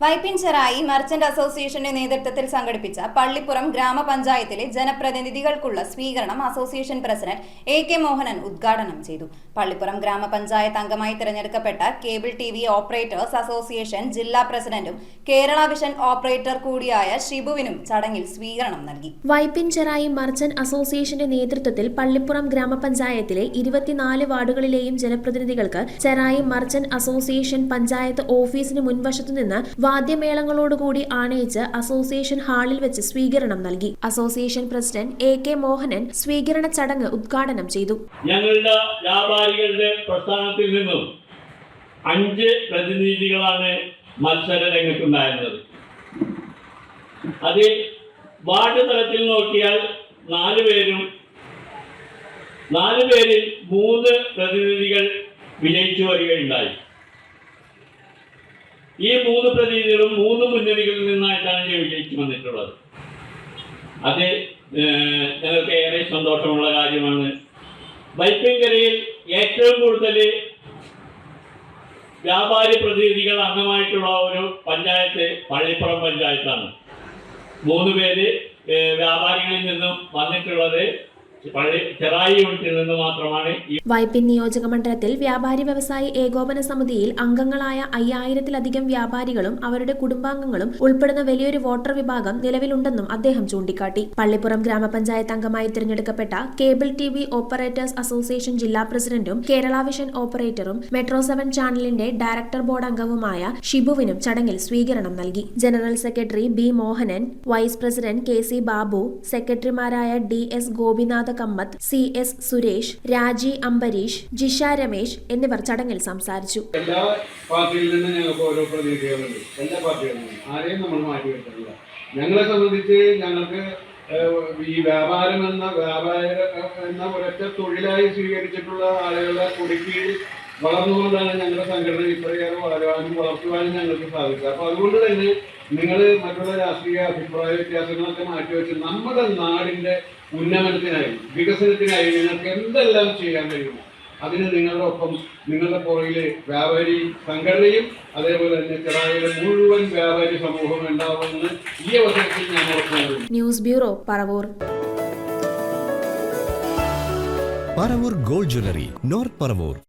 വൈപ്പിൻചെറായി merchant അസോസിയേഷന്റെ നേതൃത്വത്തിൽ സംഘടിപ്പിച്ച പള്ളിപ്പുറം ഗ്രാമപഞ്ചായത്തിലെ ജനപ്രതിനിധികൾക്കുള്ള സ്വീകരണം association president A K Mohanan ഉദ്ഘാടനം ചെയ്തു. പള്ളിപ്പുറം ഗ്രാമപഞ്ചായത്ത് അംഗമായി തിരഞ്ഞെടുക്കപ്പെട്ട cable T V operators association ജില്ലാ പ്രസിഡന്റും കേരള വിഷൻ ഓപ്പറേറ്റർ കൂടിയായ ഷിബുവിനും ചടങ്ങിൽ സ്വീകരണം നൽകി. വൈപ്പിൻചെറായി മർച്ചന്റ് അസോസിയേഷന്റെ നേതൃത്വത്തിൽ പള്ളിപ്പുറം ഗ്രാമപഞ്ചായത്തിലെ ഇരുപത്തിനാല് വാർഡുകളിലെയും ജനപ്രതിനിധികൾക്ക് ചെറായി മർച്ചന്റ് അസോസിയേഷൻ പഞ്ചായത്ത് ഓഫീസിന് മുൻവശത്തു നിന്ന് വാദ്യമേളങ്ങളോടുകൂടി ആണയിച്ച് അസോസിയേഷൻ ഹാളിൽ വെച്ച് സ്വീകരണം നൽകി. Association president A K Mohanan സ്വീകരണ ചടങ്ങ് ഉദ്ഘാടനം ചെയ്തു. ഞങ്ങളുടെ വ്യാപാരികളുടെ പ്രസ്ഥാനത്തിൽ നിന്നും അഞ്ച് പ്രതിനിധികളാണ് മത്സര രംഗത്തുണ്ടായിരുന്നത്. അതിൽ വാർഡ് തലത്തിൽ നോക്കിയാൽ നാല് പേരും നാല് പേരിൽ മൂന്ന് പ്രതിനിധികൾ വിജയിച്ചു വരികയുണ്ടായി. ഈ മൂന്ന് പ്രതിനിധികളും മൂന്ന് മുന്നണികളിൽ നിന്നായിട്ടാണ് ഞാൻ വിജയിച്ചു വന്നിട്ടുള്ളത്. അത് ഞങ്ങൾക്ക് ഏറെ സന്തോഷമുള്ള കാര്യമാണ്. വൈപ്പിൻകരയിൽ ഏറ്റവും കൂടുതൽ വ്യാപാരി പ്രതിനിധികൾ അംഗമായിട്ടുള്ള ഒരു പഞ്ചായത്ത് പള്ളിപ്പുറം പഞ്ചായത്താണ്. മൂന്ന് പേര് വ്യാപാരികളിൽ നിന്നും വന്നിട്ടുള്ളത് വൈപ്പിൻ നിയോജക മണ്ഡലത്തിൽ വ്യാപാരി വ്യവസായി ഏകോപന സമിതിയിൽ അംഗങ്ങളായ അയ്യായിരത്തിലധികം വ്യാപാരികളും അവരുടെ കുടുംബാംഗങ്ങളും ഉൾപ്പെടുന്ന വലിയൊരു വോട്ടർ വിഭാഗം നിലവിലുണ്ടെന്നും അദ്ദേഹം ചൂണ്ടിക്കാട്ടി. പള്ളിപ്പുറം ഗ്രാമപഞ്ചായത്ത് അംഗമായി തിരഞ്ഞെടുക്കപ്പെട്ട cable T V operators association ജില്ലാ പ്രസിഡന്റും കേരള വിഷൻ ഓപ്പറേറ്ററും മെട്രോ സെവൻ ചാനലിന്റെ ഡയറക്ടർ ബോർഡ് അംഗവുമായ ഷിബുവിനും ചടങ്ങിൽ സ്വീകരണം നൽകി. General secretary B Mohanan vice president K C Babu സെക്രട്ടറിമാരായ D S Gopinatha Kammath C S Suresh Raji Ambareesh Jisha Ramesh എന്നിവർ ചടങ്ങിൽ സംസാരിച്ചു. എല്ലാ പാർട്ടിയിൽ നിന്നും ഞങ്ങൾക്ക് ഓരോ പ്രതിനിധികളുണ്ട്. എല്ലാ പാർട്ടികളിൽ നിന്നും. ആരെയും നമ്മൾ മാറ്റി വെച്ചിട്ടില്ല ഞങ്ങളെ സംബന്ധിച്ച് ഞങ്ങൾക്ക് ഈ വ്യാപാരം എന്ന വ്യാപാര എന്ന ഒരൊറ്റ തൊഴിലായി സ്വീകരിച്ചിട്ടുള്ള ആളുകളെ കുടുക്കി വളർന്നുകൊണ്ടാണ് ഞങ്ങളുടെ സംഘടന ഇത്രയേറെ വളരുവാനും വളർത്തുവാനും ഞങ്ങൾക്ക് സാധിച്ചത്. അപ്പൊ അതുകൊണ്ട് തന്നെ നിങ്ങൾ മറ്റുള്ള രാഷ്ട്രീയ അഭിപ്രായ വ്യത്യാസങ്ങളൊക്കെ മാറ്റിവെച്ച് നമ്മുടെ നാടിന്റെ ഉന്നമനത്തിനായി വികസനത്തിനായി നിങ്ങൾക്ക് എന്തെല്ലാം ചെയ്യാൻ കഴിയുമോ അതിന് നിങ്ങളുടെ ഒപ്പം നിങ്ങളുടെ പുറകിലെ വ്യാപാരി സംഘടനയും അതേപോലെ തന്നെ ചെറായിലെ മുഴുവൻ വ്യാപാരി സമൂഹം ഉണ്ടാവുമെന്ന് ഈ അവസരത്തിൽ ഞാൻ news bureau Paravur. Paravur gold jewellery north Paravur